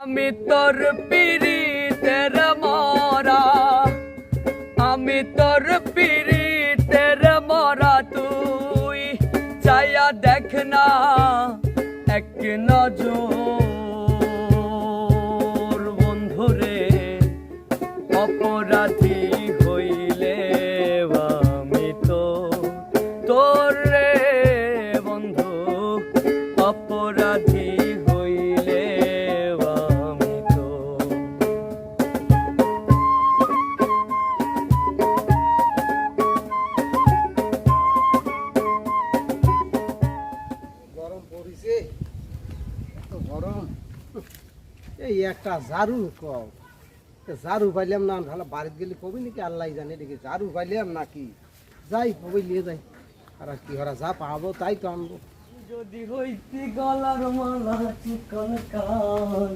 আমি তোর পিরিতের মরা, আমি তোর পিরিতের মরা তুই। চাইয়া দেখ না, এক নজর বন্ধুরে, অপরাধী একটা ঝাড়ু কও। ঝাড়ু পাইলাম না তাহলে বাড়িতে গেলে কবি নাকি? আল্লাহ জানে দেখি ঝাড়ু পাইলাম নাকি? যাই কবি নিয়ে যাই। আর কি ওরা যা পাবো তাই তো আনব। যদি হইতি গলার মালা চিকন কাল।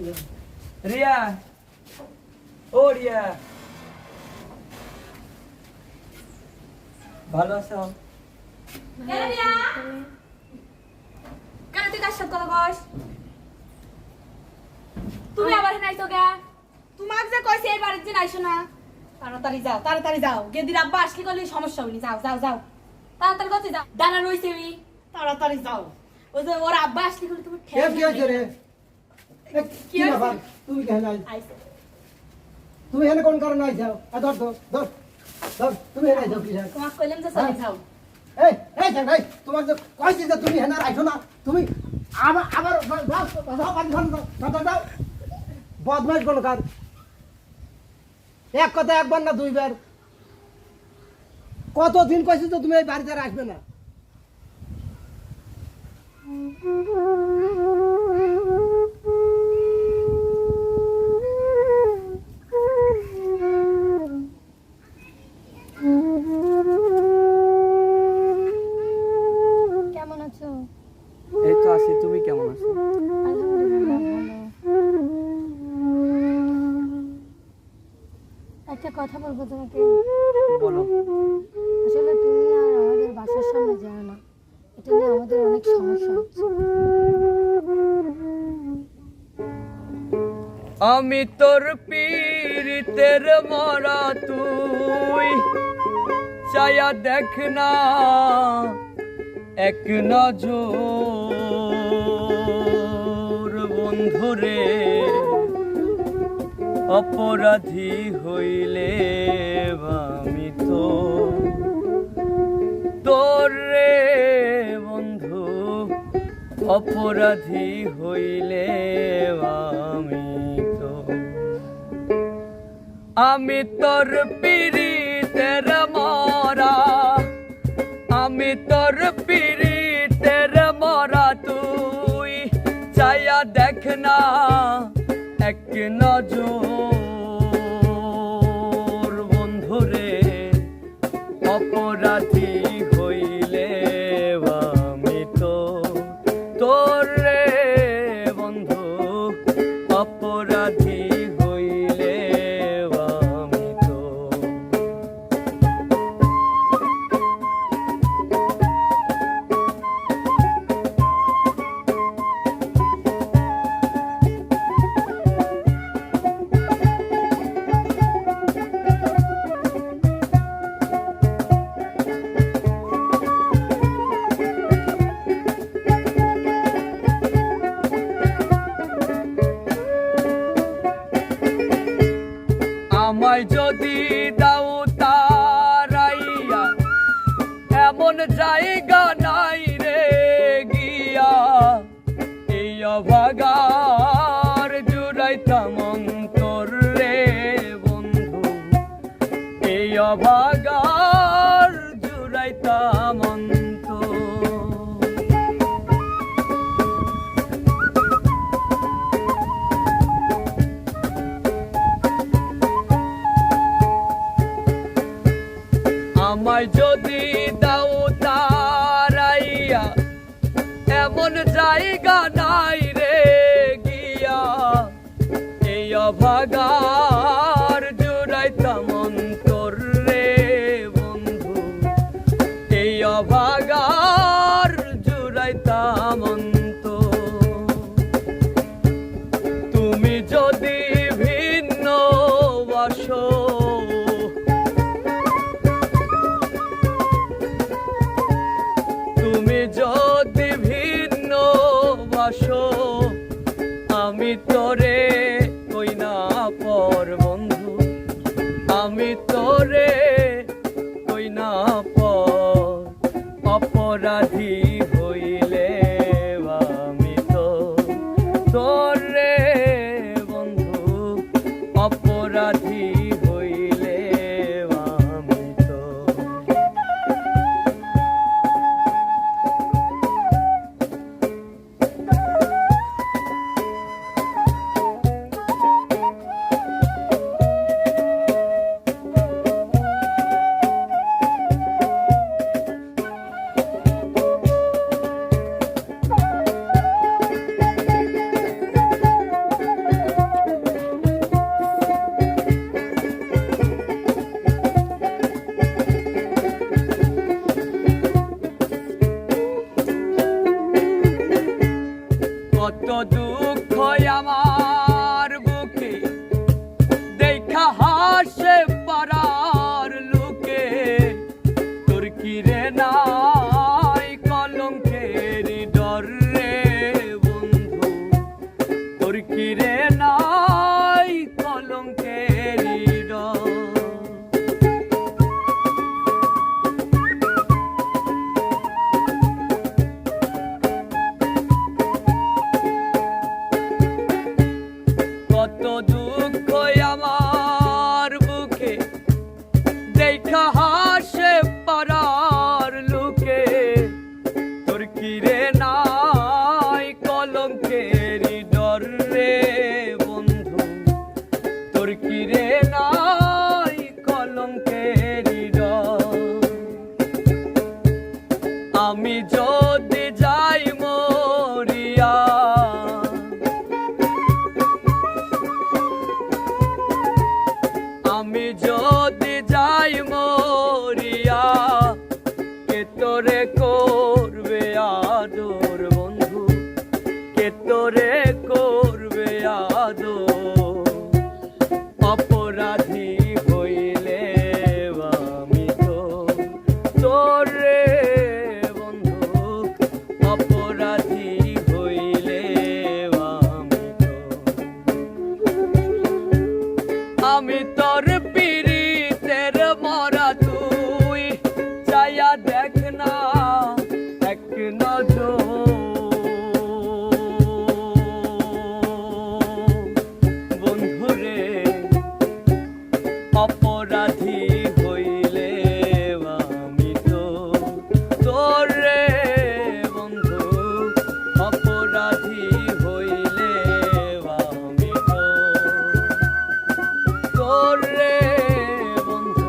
রিয়া ও রিয়া। ভালো আছো? কেন রিয়া? কেন তুই কার সাথে কথা কস? তুমি আবার হেন আইছো কে তোমাক যে কইছে এই বাড়িতে যে আইছো না তাড়াতাড়ি যাও তাড়াতাড়ি যাও গেদির আব্বা আসলে করলে সমস্যা হইনি যাও যাও যাও তাড়াতাড়ি করতে যাও দাঁড়া রইছে আমি তাড়াতাড়ি যাও ওই যে ওর আব্বা আসলে করলে তুমি এ কি হয়েছে রে কি হয়েছে? তুমি কেন আইছে তুমি এখানে কোন কারণে আই যাও এ, ধর ধর ধর ধর তুমি এখানে যাও কি তোমাক কইলাম যে চলে যাও এই এই দেখ এই তোমার যে কইছি যে তুমি হেনার আইছো না তুমি আবার আবার যাও যাও যাও যাও কোনো কার এক কথা একবার না দুইবার। কত দিন কইছি তো তুমি এই বাড়িতে আসবে না? একটা কথা বলব তোমাকে? বলো। আসলে তুমি আর আমাদের বাসার সামনে যাও না। এটা নিয়ে আমাদের অনেক সমস্যা হচ্ছে। আমি তোর পীড়িতের মরা তুই। চায়া দেখ না এক নজর বন্ধুরে। অপরাধী হইলে আমি তো তোর বন্ধু। অপরাধী হইলে আমি তো আমি তোর পীড়িতের মরা। আমি তোর তোর আমায় যদি দাও তারাইয়া, এমন জায়গা নাই রে গিয়া। এই অভাগার জুড়াইতাম অন্তর রে বন্ধু, এই অভাগার আমায় যদি দাও তারাইয়া, এমন জায়গা নাই রে গিয়া। এই অভাগার জুড়াইতাম অন্তর রে বন্ধু। এই অভাগার জুড়াইতাম shame. কে তোরে করবে আদর। অপরাধী হইলে আমি তো তোরে বন্ধু। অপরাধী হইলে আমি তো আমি তোর অপরাধী হইলে আমি তো তোরে বন্ধু। অপরাধী হইলে আমি তো তোরে বন্ধু।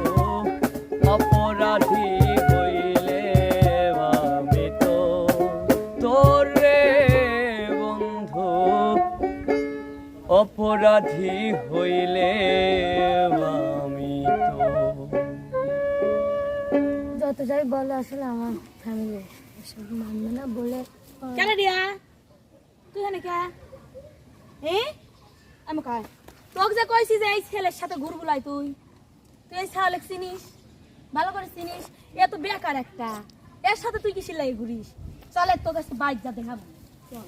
অপরাধী হইলে আমি তো অপরাধী হইলে যত যাই বলে আসলে আমার ফ্যামিলি এসব মানবে না বলে কেন রিয়া? তুই এখানে কে? এ? আমি কয় তোকে যে কইছি যে এই ছেলের সাথে ঘুরবুলাই তুই। তুই এই শাহলেক চিনিস? ভালো করে চিনিস? এ তো বেকার একটা। এর সাথে তুই কি সিলাই ঘুরিস? চলে, তোর কাছে বাইক যা দেখাবো। চল।